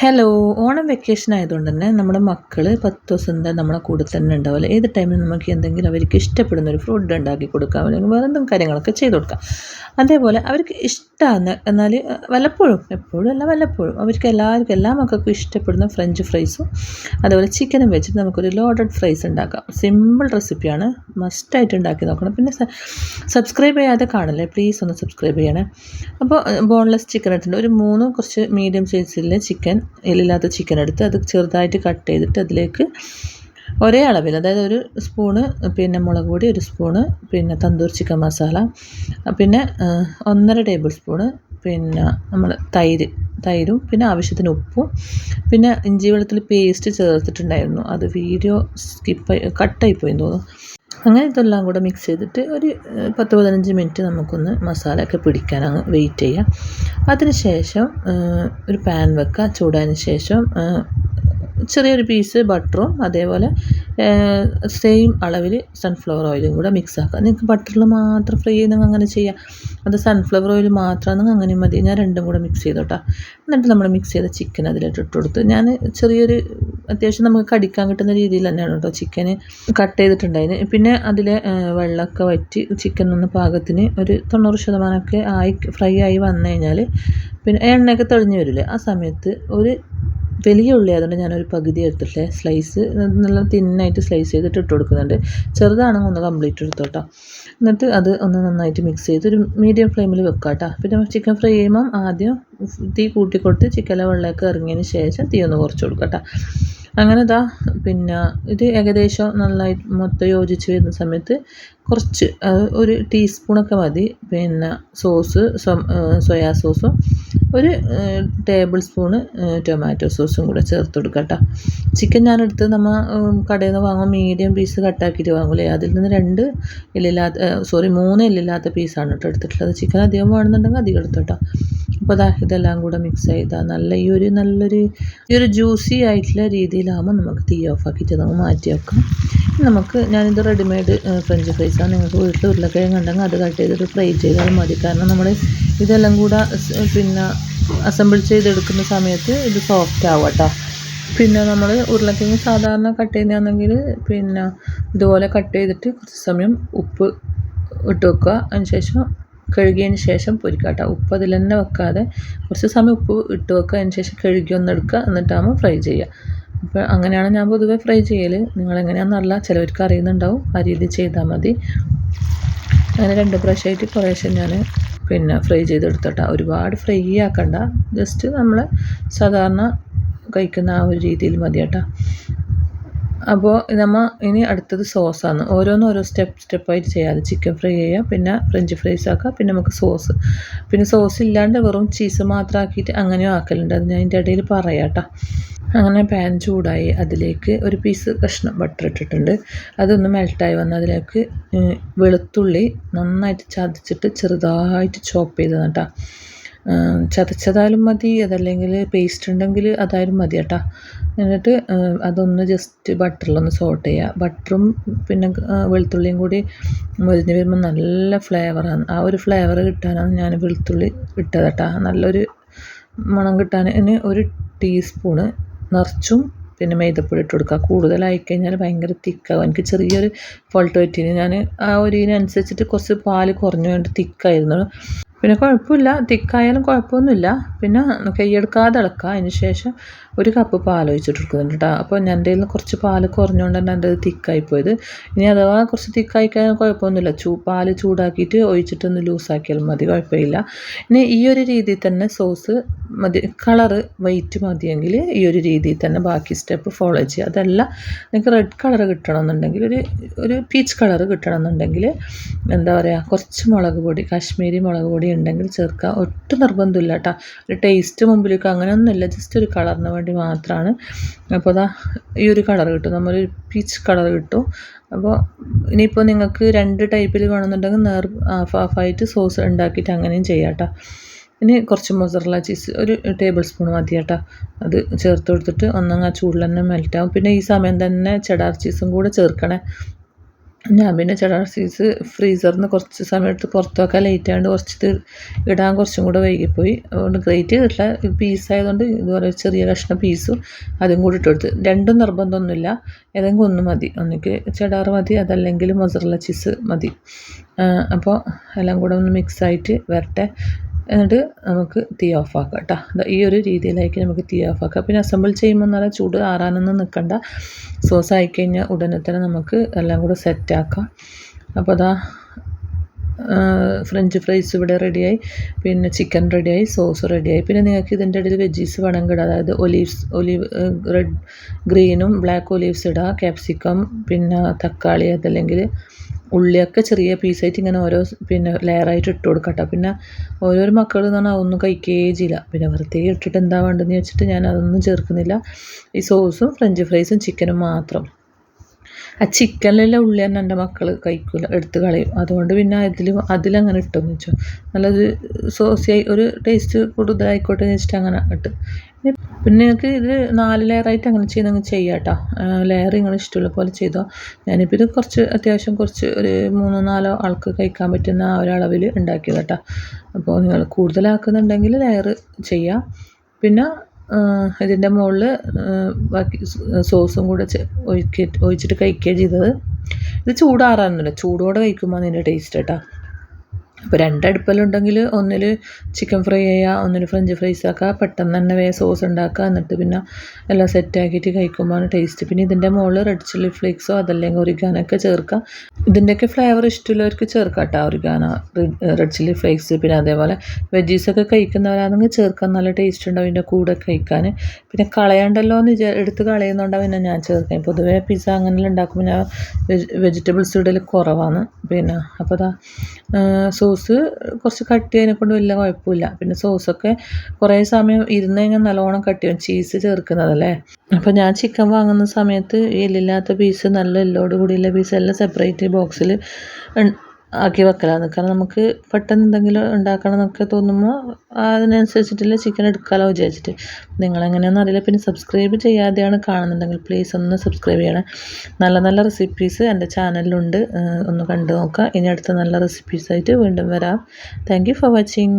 Hello Onam vacation ആയതുകൊണ്ട് തന്നെ നമ്മുടെ മക്കൾ പത്ത് ദിവസം എന്താ നമ്മളെ കൂടെ തന്നെ ഉണ്ടാവില്ല ഏത് ടൈമിൽ നമുക്ക് എന്തെങ്കിലും അവർക്ക് ഇഷ്ടപ്പെടുന്ന ഒരു ഫുഡ് ഉണ്ടാക്കി കൊടുക്കാം അല്ലെങ്കിൽ വേറെ എന്തെങ്കിലും കാര്യങ്ങളൊക്കെ ചെയ്ത് കൊടുക്കാം. അതേപോലെ അവർക്ക് ഇഷ്ടമാണ് എന്നാൽ വല്ലപ്പോഴും എപ്പോഴും അല്ല വല്ലപ്പോഴും അവർക്ക് എല്ലാവർക്കും എല്ലാ മക്കൾക്കും ഇഷ്ടപ്പെടുന്ന ഫ്രഞ്ച് ഫ്രൈസും അതേപോലെ ചിക്കനും വെച്ചിട്ട് നമുക്കൊരു ലോഡഡ് ഫ്രൈസ് ഉണ്ടാക്കാം. സിമ്പിൾ റെസിപ്പിയാണ് മസ്റ്റായിട്ട് ഉണ്ടാക്കി നോക്കണം. പിന്നെ സബ്സ്ക്രൈബ് ചെയ്യാതെ കാണല്ലേ? പ്ലീസ് ഒന്ന് സബ്സ്ക്രൈബ് ചെയ്യണേ. അപ്പോൾ ബോൺലെസ് ചിക്കൻ എടുത്തിട്ടുണ്ട് ഒരു മൂന്ന് കുറച്ച് മീഡിയം സൈസിലെ ചിക്കൻ എല്ലില്ലാത്ത ചിക്കൻ എടുത്ത് അത് ചെറുതായിട്ട് കട്ട് ചെയ്തിട്ട് അതിലേക്ക് ഒരേ അളവിൽ അതായത് ഒരു സ്പൂണ് പിന്നെ മുളക് പൊടി ഒരു സ്പൂണ് പിന്നെ തന്തൂർ ചിക്കൻ മസാല പിന്നെ ഒന്നര ടേബിൾ സ്പൂണ് പിന്നെ നമ്മൾ തൈര് തൈരും പിന്നെ ആവശ്യത്തിന് ഉപ്പും പിന്നെ ഇഞ്ചി വെളുത്തുള്ളി പേസ്റ്റ് ചേർത്തിട്ടുണ്ടായിരുന്നു. അത് വീഡിയോ സ്കിപ്പ് കട്ടായിപ്പോയി തോന്നുന്നു. അങ്ങനെ ഇതെല്ലാം കൂടെ മിക്സ് ചെയ്തിട്ട് ഒരു പത്ത് പതിനഞ്ച് മിനിറ്റ് നമുക്കൊന്ന് മസാല ഒക്കെ പിടിക്കാൻ അങ്ങ് വെയിറ്റ് ചെയ്യാം. അതിന് ശേഷം ഒരു പാൻ വെക്കുക. ചൂടായതിന് ശേഷം ചെറിയൊരു പീസ് ബട്ടറും അതേപോലെ സെയിം അളവിൽ സൺഫ്ലവർ ഓയിലും കൂടെ മിക്സ് ആക്കുക നിങ്ങൾക്ക് ബട്ടറിൽ മാത്രം ഫ്രൈ ചെയ്യുന്നെങ്കിൽ അങ്ങനെ ചെയ്യാം. അത് സൺഫ്ലവർ ഓയിൽ മാത്രമാണെങ്കിൽ അങ്ങനെ മതി. ഞാൻ രണ്ടും കൂടെ മിക്സ് ചെയ്തോട്ടാ. എന്നിട്ട് നമ്മൾ മിക്സ് ചെയ്ത ചിക്കൻ അതിലിട്ട് ഇട്ട് കൊടുത്ത് ഞാൻ ചെറിയൊരു അത്യാവശ്യം നമുക്ക് കടിക്കാൻ കിട്ടുന്ന രീതിയിൽ തന്നെയാണ് കേട്ടോ ചിക്കന് കട്ട് ചെയ്തിട്ടുണ്ടായിന്. പിന്നെ അതിലെ വെള്ളമൊക്കെ വറ്റി ചിക്കൻ ഒന്ന് പാകത്തിന് ഒരു തൊണ്ണൂറ് ശതമാനമൊക്കെ ആയി ഫ്രൈ ആയി വന്നു കഴിഞ്ഞാൽ പിന്നെ എണ്ണയൊക്കെ തെളിഞ്ഞ് വരില്ലേ? ആ സമയത്ത് ഒരു വലിയ ഉള്ളി അതുകൊണ്ട് ഞാനൊരു പകുതി എടുത്തിട്ട് സ്ലൈസ് നല്ല തിന്നായിട്ട് സ്ലൈസ് ചെയ്തിട്ട് ഇട്ട് കൊടുക്കുന്നുണ്ട്. ചെറുതാണെങ്കിൽ ഒന്ന് കംപ്ലീറ്റ് എടുത്തോട്ടോ. എന്നിട്ട് അത് ഒന്ന് നന്നായിട്ട് മിക്സ് ചെയ്ത് ഒരു മീഡിയം ഫ്ലെയിമിൽ വെക്കാം കേട്ടോ പിന്നെ ചിക്കൻ ഫ്രൈ ചെയ്യുമ്പം ആദ്യം തീ കൂട്ടിക്കൊടുത്ത് ചിക്കനിലെ വെള്ളമൊക്കെ ഇറങ്ങിയതിന് ശേഷം തീ ഒന്ന് കുറച്ച് കൊടുക്കാം കേട്ടോ അങ്ങനെ ഇതാ പിന്നെ ഇത് ഏകദേശം നന്നായി മൊത്തം യോജിച്ച് വരുന്ന സമയത്ത് കുറച്ച് ഒരു ടീസ്പൂണൊക്കെ മതി. പിന്നെ സോസ് സോയാ സോസും ഒരു ടേബിൾ സ്പൂണ് ടൊമാറ്റോ സോസും കൂടെ ചേർത്ത് കൊടുക്കുക ചിക്കൻ ഞാനെടുത്ത് നമ്മൾ കടയിൽ നിന്ന് വാങ്ങുമ്പോൾ മീഡിയം പീസ് കട്ടാക്കിയിട്ട് വാങ്ങൂലേ? അതിൽ നിന്ന് രണ്ട് എല്ലില്ലാത്ത സോറി മൂന്ന് എല്ലില്ലാത്ത പീസാണ് കേട്ടോ എടുത്തിട്ടുള്ളത്. ചിക്കൻ അധികം വേണമെന്നുണ്ടെങ്കിൽ അധികം എടുത്തോട്ടോ. അപ്പോൾ ഇതെല്ലാം കൂടെ മിക്സ് ചെയ്താൽ നല്ല ഈ ഒരു നല്ലൊരു ഈ ഒരു ജ്യൂസി ആയിട്ടുള്ള രീതിയിലാകുമ്പോൾ നമുക്ക് തീ ഓഫ് ആക്കിയിട്ട് നമുക്ക് മാറ്റി വെക്കാം. നമുക്ക് ഞാനിത് റെഡിമെയ്ഡ് ഫ്രഞ്ച് ഫ്രൈസാണ് നിങ്ങൾക്ക് വീട്ടിൽ ഉരുളക്കിഴങ്ങ് ഉണ്ടെങ്കിൽ അത് കട്ട് ചെയ്തിട്ട് ഫ്രൈ ചെയ്താൽ മതി. കാരണം നമ്മൾ ഇതെല്ലാം കൂടെ പിന്നെ അസംബിൾ ചെയ്തെടുക്കുന്ന സമയത്ത് ഇത് സോഫ്റ്റ് ആവും കേട്ടോ. പിന്നെ നമ്മൾ ഉരുളക്കിഴങ്ങ് സാധാരണ കട്ട് ചെയ്യുന്നതാണെങ്കിൽ പിന്നെ ഇതുപോലെ കട്ട് ചെയ്തിട്ട് കുറച്ച് സമയം ഉപ്പ് ഇട്ട് വെക്കുക. അതിന് ശേഷം കഴുകിയതിന് ശേഷം പൊരിക്കുക കേട്ടോ ഉപ്പ് അതിൽ തന്നെ വെക്കാതെ കുറച്ച് സമയം ഉപ്പ് ഇട്ട് വെക്കുക. അതിന് ശേഷം കഴുകി ഒന്ന് എടുക്കുക. എന്നിട്ടാകുമ്പോൾ ഫ്രൈ ചെയ്യുക. അപ്പോൾ അങ്ങനെയാണ് ഞാൻ പൊതുവെ ഫ്രൈ ചെയ്യൽ. നിങ്ങളെങ്ങനെയാണെന്നല്ല ചിലവർക്ക് അറിയുന്നുണ്ടാവും. ആ രീതി ചെയ്താൽ മതി. അങ്ങനെ രണ്ട് പ്രാവശ്യമായിട്ട് കുറേശ്ശെ ഞാൻ പിന്നെ ഫ്രൈ ചെയ്തെടുത്തോട്ടെ. ഒരുപാട് ഫ്രൈ ആക്കണ്ട. ജസ്റ്റ് നമ്മൾ സാധാരണ കഴിക്കുന്ന ആ ഒരു രീതിയിൽ മതി കേട്ടോ അപ്പോൾ നമ്മൾ ഇനി അടുത്തത് സോസാണ്. ഓരോന്ന് ഓരോ സ്റ്റെപ്പ് സ്റ്റെപ്പായിട്ട് ചെയ്യാതെ ചിക്കൻ ഫ്രൈ ചെയ്യുക പിന്നെ ഫ്രഞ്ച് ഫ്രൈസ് ആക്കുക പിന്നെ നമുക്ക് സോസ്. പിന്നെ സോസ് ഇല്ലാണ്ട് വെറും ചീസ് മാത്രം ആക്കിയിട്ട് അങ്ങനെയും ആക്കലുണ്ട്. അത് ഞാൻ അതിന്റെ ഇടയിൽ പറയാം അങ്ങനെ പാൻ ചൂടായി അതിലേക്ക് ഒരു പീസ് കഷ്ണം ബട്ടർ ഇട്ടിട്ടുണ്ട്. അതൊന്ന് മെൽട്ടായി വന്ന് അതിലേക്ക് വെളുത്തുള്ളി നന്നായിട്ട് ചതച്ചിട്ട് ചെറുതായിട്ട് ചോപ്പ് ചെയ്തതാണ് കേട്ടോ ചതച്ചതായാലും മതി അതല്ലെങ്കിൽ പേസ്റ്റ് ഉണ്ടെങ്കിൽ അതായാലും മതി കേട്ടോ. എന്നിട്ട് അതൊന്ന് ജസ്റ്റ് ബട്ടറിലൊന്ന് സോട്ട് ചെയ്യുക ബട്ടറും പിന്നെ വെളുത്തുള്ളിയും കൂടി മുരിഞ്ഞ് വരുമ്പോൾ നല്ല ഫ്ലേവറാണ് ആ ഒരു ഫ്ലേവർ കിട്ടാനാണ് ഞാൻ വെളുത്തുള്ളി ഇട്ടത് കേട്ടോ. നല്ലൊരു മണം കിട്ടാൻ ഇനി ഒരു ടീസ്പൂണ് നിറച്ചും പിന്നെ മൈദപ്പൊടി ഇട്ട് കൊടുക്കുക. കൂടുതലായി കഴിഞ്ഞാൽ ഭയങ്കര തിക്കാവും. എനിക്ക് ചെറിയൊരു ഫോൾട്ട് പറ്റിയിന്. ഞാൻ ആ ഒരു ഇതിനനുസരിച്ചിട്ട് കുറച്ച് പാൽ കുറഞ്ഞു വേണ്ടി തിക്കായിരുന്നു. പിന്നെ കുഴപ്പമില്ല. തിക്കായാലും കുഴപ്പമൊന്നുമില്ല. പിന്നെ കൈയെടുക്കാതെ ഇളക്കുക. അതിന് ശേഷം ഒരു കപ്പ് പാൽ ഒഴിച്ചിട്ട് കൊടുക്കുന്നുണ്ട് കേട്ടോ. അപ്പോൾ ഞാൻ എന്റെ നിന്ന് കുറച്ച് പാൽ കുറഞ്ഞുകൊണ്ട് തന്നെ എന്റെ തിക്കായി പോയത്. ഇനി അഥവാ കുറച്ച് തിക്കായി കഴിഞ്ഞാൽ കുഴപ്പമൊന്നുമില്ല. ചൂ പാൽ ചൂടാക്കിയിട്ട് ഒഴിച്ചിട്ടൊന്ന് ലൂസാക്കിയാലും മതി. കുഴപ്പമില്ല. ഇനി ഈ ഒരു രീതിയിൽ തന്നെ സോസ് മതി കളറ് വൈറ്റ് മതിയെങ്കിൽ ഈ ഒരു രീതിയിൽ തന്നെ ബാക്കി സ്റ്റെപ്പ് ഫോളോ ചെയ്യുക. അതല്ല നിങ്ങൾക്ക് റെഡ് കളർ കിട്ടണമെന്നുണ്ടെങ്കിൽ ഒരു ഒരു പീച്ച് കളർ കിട്ടണമെന്നുണ്ടെങ്കിൽ എന്താ പറയുക കുറച്ച് മുളക് പൊടി കാശ്മീരി മുളക് പൊടി ഉണ്ടെങ്കിൽ ചേർക്കുക. ഒട്ടും നിർബന്ധമില്ല കേട്ടോ. ഒരു ടേസ്റ്റ് മുമ്പിലേക്ക് അങ്ങനെയൊന്നുമില്ല. ജസ്റ്റ് ഒരു കളറിന് വേണ്ടി മാത്രമാണ്. അപ്പോൾ അതാ ഈ ഒരു കളർ കിട്ടും. നമ്മളൊരു പീച്ച് കളർ കിട്ടും. അപ്പോൾ ഇനിയിപ്പോൾ നിങ്ങൾക്ക് രണ്ട് ടൈപ്പിൽ വേണമെന്നുണ്ടെങ്കിൽ നേർ ഹാഫ് ഹാഫായിട്ട് സോസ് ഉണ്ടാക്കിയിട്ട് അങ്ങനെയും ചെയ്യാം കേട്ടോ. ഇനി കുറച്ച് മൊസറല ചീസ് ഒരു ടേബിൾ സ്പൂൺ മതി കേട്ടോ. അത് ചേർത്ത് കൊടുത്തിട്ട് ഒന്നങ്ങ് ആ ചൂടിൽ തന്നെ മെൽറ്റാവും പിന്നെ ഈ സമയം തന്നെ ചെടാർ ചീസും കൂടെ ചേർക്കണേ. ഞാൻ പിന്നെ ചെടാർ സീസ് ഫ്രീസറിൽ നിന്ന് കുറച്ച് സമയം എടുത്ത് പുറത്ത് വെക്കാൻ ലേറ്റ് ആയതുകൊണ്ട് കുറച്ച് ഇടാൻ കുറച്ചും കൂടെ വൈകിപ്പോയി. അതുകൊണ്ട് ഗ്രേറ്റ് ചെയ്തിട്ടില്ല പീസ് ആയതുകൊണ്ട് ഇതുപോലെ ചെറിയ കഷ്ണം പീസും അതും കൂടി ഇട്ടെടുത്ത് രണ്ടും നിർബന്ധമൊന്നുമില്ല. ഏതെങ്കിലും ഒന്ന് മതി. ഒന്നിക്ക് ചെടാർ മതി. അതല്ലെങ്കിൽ മൊസറല്ല ചീസ് മതി. അപ്പോൾ എല്ലാം കൂടെ ഒന്ന് മിക്സ് ആയിട്ട് വരട്ടെ. എന്നിട്ട് നമുക്ക് തീ ഓഫ് ആക്കാം കേട്ടോ. ഈ ഒരു രീതിയിലായിരിക്കും നമുക്ക് തീ ഓഫ് ആക്കാം. പിന്നെ അസംബിൾ ചെയ്യുമ്പോൾ നല്ല ചൂട് ആറാനൊന്നും നിൽക്കണ്ട. സോസ് ആയിക്കഴിഞ്ഞാൽ ഉടനെ തന്നെ നമുക്ക് എല്ലാം കൂടെ സെറ്റാക്കാം അപ്പോൾ അതാ ഫ്രഞ്ച് ഫ്രൈസ് ഇവിടെ റെഡിയായി പിന്നെ ചിക്കൻ റെഡിയായി സോസ് റെഡിയായി പിന്നെ നിങ്ങൾക്ക് ഇതിന്റെ ഇടയിൽ വെജീസ് വേണമെങ്കിൽ അതായത് ഒലീവ്സ് ഒലീവ് റെഡ് ഗ്രീനും ബ്ലാക്ക് ഒലീവ്സ് ഇടാം. ക്യാപ്സിക്കം പിന്നെ തക്കാളി അതല്ലെങ്കിൽ ഉള്ളിയൊക്കെ ചെറിയ പീസായിട്ട് ഇങ്ങനെ ഓരോ പിന്നെ ലെയറായിട്ട് ഇട്ട് കൊടുക്കട്ടോ. പിന്നെ ഓരോരോ മക്കൾ എന്ന് പറഞ്ഞാൽ അതൊന്നും കഴിക്കുകയേ ചെയ്യില്ല. പിന്നെ വെറുതെ ഇട്ടിട്ട് എന്താ വേണ്ടതെന്ന് വെച്ചിട്ട് ഞാൻ അതൊന്നും ചേർക്കുന്നില്ല. ഈ സോസും ഫ്രഞ്ച് ഫ്രൈസും ചിക്കനും മാത്രം. ആ ചിക്കനിലെ ഉള്ളി തന്നെ എന്റെ മക്കൾ കഴിക്കില്ല എടുത്ത് കളയും. അതുകൊണ്ട് പിന്നെ അതിൽ അതിലങ്ങനെ ഇട്ടെന്ന് വെച്ചോ. നല്ലൊരു സോസിയായി ഒരു ടേസ്റ്റ് കൂടുതലായിക്കോട്ടെ എന്ന് വെച്ചിട്ട് അങ്ങനെ ഇട്ട്. പിന്നെ നിങ്ങൾക്ക് ഇത് നാല് ലെയറായിട്ട് അങ്ങനെ ചെയ്തെങ്കിൽ ചെയ്യാം കേട്ടോ ലെയർ നിങ്ങൾ ഇഷ്ടമുള്ള പോലെ ചെയ്തോ. ഞാനിപ്പോൾ ഇത് കുറച്ച് അത്യാവശ്യം കുറച്ച് ഒരു മൂന്നോ നാലോ ആൾക്ക് കഴിക്കാൻ പറ്റുന്ന ആ ഒരളവിൽ ഉണ്ടാക്കിയത് കേട്ടോ അപ്പോൾ നിങ്ങൾ കൂടുതലാക്കുന്നുണ്ടെങ്കിൽ ലെയർ ചെയ്യാം. പിന്നെ ഇതിന്റെ മുകളിൽ ബാക്കി സോസും കൂടെ ഒഴിക്കി ഒഴിച്ചിട്ട് കഴിക്കുകയാണ് ചെയ്തത്. ഇത് ചൂടാറാനൊന്നുമില്ല ചൂടോടെ കഴിക്കുമ്പോൾ അതിന്റെ ടേസ്റ്റ് കേട്ടോ അപ്പോൾ രണ്ട് അടുപ്പെല്ലാം ഒന്നിൽ ചിക്കൻ ഫ്രൈ ചെയ്യുക ഒന്നിൽ ഫ്രഞ്ച് ഫ്രൈസ് ആക്കുക പെട്ടെന്ന് തന്നെ വേ സോസ് ഉണ്ടാക്കുക എന്നിട്ട് പിന്നെ എല്ലാം സെറ്റാക്കിയിട്ട് കഴിക്കുമ്പോൾ ടേസ്റ്റ് പിന്നെ ഇതിന്റെ മുകളിൽ റെഡ് ചില്ലി ഫ്ലേക്സോ അതല്ലെങ്കിൽ ഒരിഗാനൊക്കെ ചേർക്കുക ഇതിന്റെയൊക്കെ ഫ്ലേവർ ഇഷ്ടമുള്ളവർക്ക് ചേർക്കാം കേട്ടോ ഒരിഗാന റെഡ് ചില്ലി ഫ്ലേക്സ് പിന്നെ അതേപോലെ വെജീസൊക്കെ കഴിക്കുന്നവരാണെങ്കിൽ ചേർക്കാൻ നല്ല ടേസ്റ്റ് ഉണ്ടാവും ഇതിന്റെ കൂടെ കഴിക്കാൻ. പിന്നെ കളയണ്ടല്ലോ എന്ന് വിചാ എടുത്ത് കളയുന്നുണ്ടാവും പിന്നെ ഞാൻ ചേർക്കാം പൊതുവേ പിസ്സ അങ്ങനെയുള്ള ഉണ്ടാക്കുമ്പോൾ ഞാൻ വെജിറ്റബിൾസ് ഇടൽ കുറവാണ്. പിന്നെ അപ്പോൾ അതാ സോസ് കുറച്ച് കട്ടി കൊണ്ട് വലിയ കുഴപ്പമില്ല. പിന്നെ സോസൊക്കെ കുറേ സമയം ഇരുന്ന് കഴിഞ്ഞാൽ നല്ലോണം കട്ടിയാവും ചീസ് ചേർക്കുന്നതല്ലേ? അപ്പോൾ ഞാൻ ചിക്കൻ വാങ്ങുന്ന സമയത്ത് എല്ലില്ലാത്ത പീസ് നല്ല എല്ലോട് കൂടിയുള്ള പീസ് എല്ലാം സെപ്പറേറ്റ് ബോക്സിൽ ആക്കി വെക്കലാണ്. കാരണം നമുക്ക് പെട്ടെന്ന് എന്തെങ്കിലും ഉണ്ടാക്കണം എന്നൊക്കെ തോന്നുമ്പോൾ അതിനനുസരിച്ചിട്ടുള്ള ചിക്കൻ എടുക്കാമല്ലോ വിചാരിച്ചിട്ട്. നിങ്ങളെങ്ങനെയാണെന്ന് അറിയില്ല. പിന്നെ സബ്സ്ക്രൈബ് ചെയ്യാതെയാണ് കാണുന്നുണ്ടെങ്കിൽ പ്ലീസ് ഒന്ന് സബ്സ്ക്രൈബ് ചെയ്യണം. നല്ല നല്ല റെസിപ്പീസ് എന്റെ ചാനലിലുണ്ട് ഒന്ന് കണ്ടു നോക്കാം ഇനി അടുത്ത നല്ല റെസിപ്പീസായിട്ട് വീണ്ടും വരാം. Thank for watching